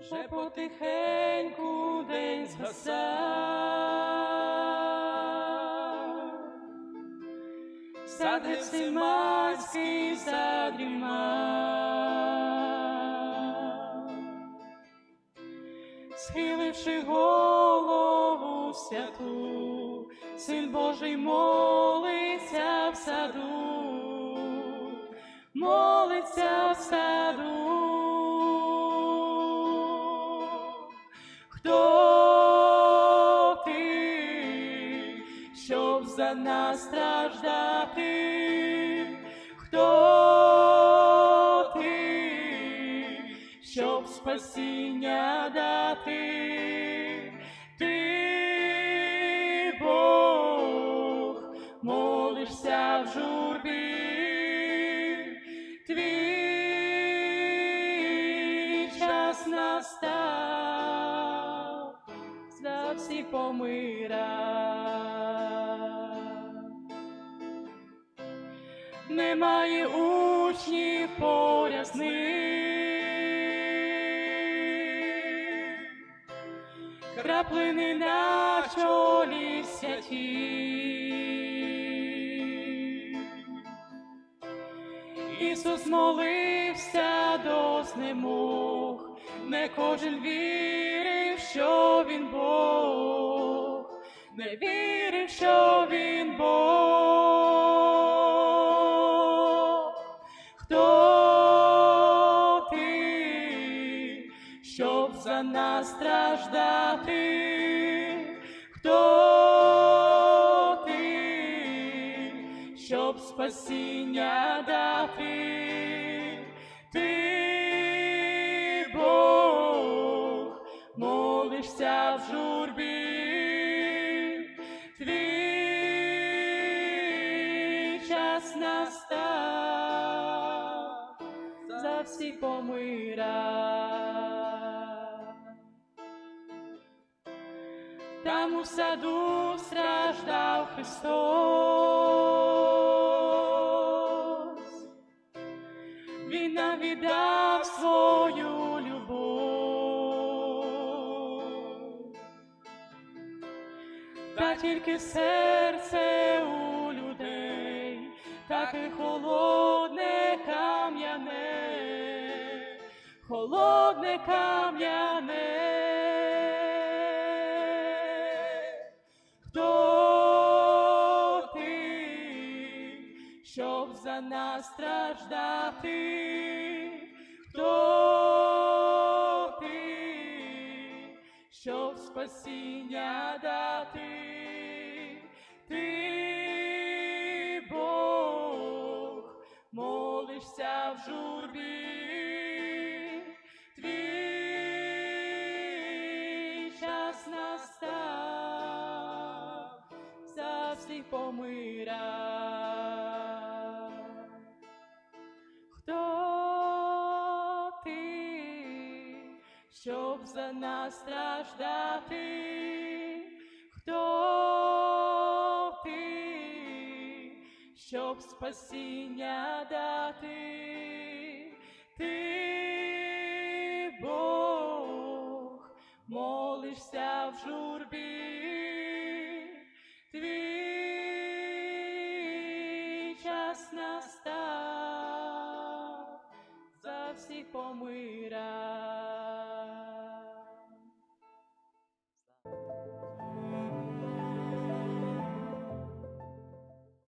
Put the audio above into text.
вже потихеньку день згаса. Сад Гефсиманський задрімав, схиливши голову святу, син Божий молиться в саду, молиться в саду. Щоб за нас страждати? Хто ти, щоб спасіння дати? Ти Бог, молишся в журбі, твій час настав, всі помира. Немає учнів поряд з ним, краплини на чолі святі. Ісус молився до знемог, не кожен вірив, що він Бог, не вірив, що він Бог. за нас страждати? Хто ти, щоб спасіння дати? Ти Бог, молишся в журбі, твій час настав, за всі помира. Там у саду страждав Христос, Він нам віддав свою любов, та тільки серце у людей, таке холодне кам'яне, холодне кам'яне. Щоб за нас страждати? Хто ти, щоб спасіння дати? Ти Бог, молишся в журбі, твій щоб за нас страждати? Хто ти, щоб спасіння дати? Ти Бог, молишся в журбі, час настав, за всіх помира.